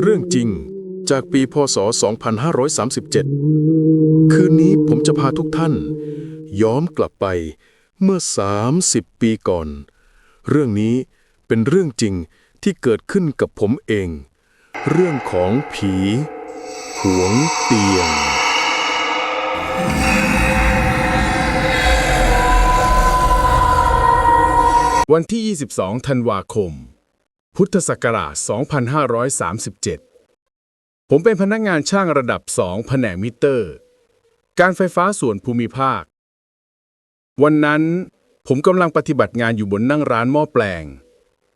เรื่องจริงจากปีพศ 2537 คืนนี้ผมจะพาทุกท่าน ย้อนกลับไปเมื่อ 30 ปีก่อน เรื่องนี้เป็นเรื่องจริงที่เกิดขึ้นกับผมเอง เรื่องของผีหวงเตียง วันที่ 22 ธันวาคม พุทธศักราช 2537 ผมเป็นพนักงานช่างระดับ 2 แผนกมิเตอร์ การไฟฟ้าส่วนภูมิภาค วันนั้นผมกำลังปฏิบัติงานอยู่บนนั่งร้านหม้อแปลง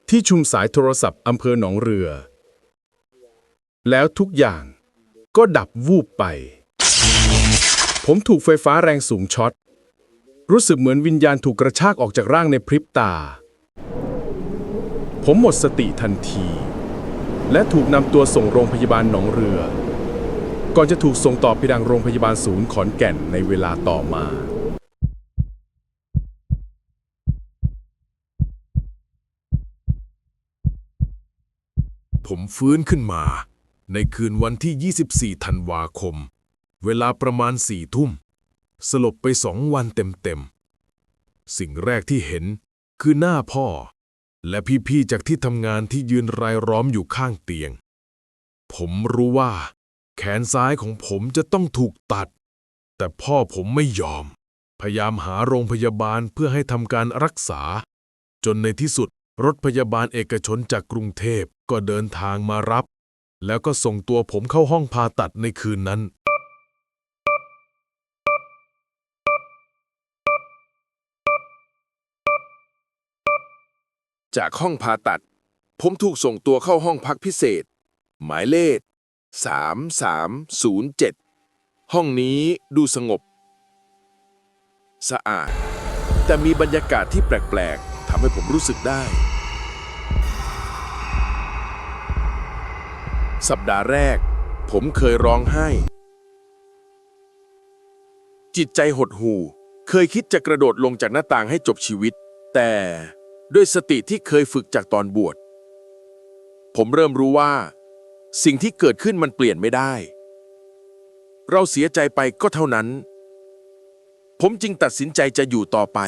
ที่ชุมสายโทรศัพท์อำเภอหนองเรือ แล้วทุกอย่างก็ดับวูบไป ผมถูกไฟฟ้าแรงสูงช็อต รู้สึกเหมือนวิญญาณถูกกระชากออกจากร่างในพริบตา ผมหมดสติทันที และถูกนำตัวส่งโรงพยาบาลหนองเรือ ก่อนจะถูกส่งต่อไปยังโรงพยาบาลศูนย์ขอนแก่นในเวลาต่อมา ผมฟื้นขึ้นมา ในคืนวันที่ 24 ธันวาคม เวลาประมาณสี่ทุ่ม สลบไปสองวันเต็มๆ สิ่งแรกที่เห็นคือหน้าพ่อ และพี่ๆจากที่ทำงานที่ยืนรายล้อมอยู่ข้างเตียง ผมรู้ว่า แขนซ้ายของผมจะต้องถูกตัด แต่พ่อผมไม่ยอม พยายามหาโรงพยาบาลเพื่อให้ทำการรักษา จนในที่สุดรถพยาบาลเอกชนจากกรุงเทพก็เดินทางมารับ แล้วก็ส่งตัวผมเข้าห้องผ่าตัดในคืนนั้น จากห้องผ่าตัด ผมถูกส่งตัวเข้าห้องพักพิเศษ หมายเลข 3307 ห้องนี้ดูสงบ สะอาด แต่มีบรรยากาศที่แปลก ๆทำให้ผมรู้สึกได้ สัปดาห์แรก ผมเคยร้องไห้ จิตใจหดหู่ เคยคิดจะกระโดดลงจากหน้าต่างให้จบชีวิต แต่ ด้วยสติที่เคยฝึกจากตอนบวช ผมเริ่มรู้ว่า สิ่งที่เกิดขึ้นมันเปลี่ยนไม่ได้ เราเสียใจไปก็เท่านั้น ผมจึงตัดสินใจจะอยู่ต่อไป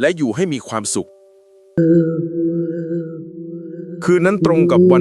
และอยู่ให้มีความสุข คืนนั้นตรงกับวัน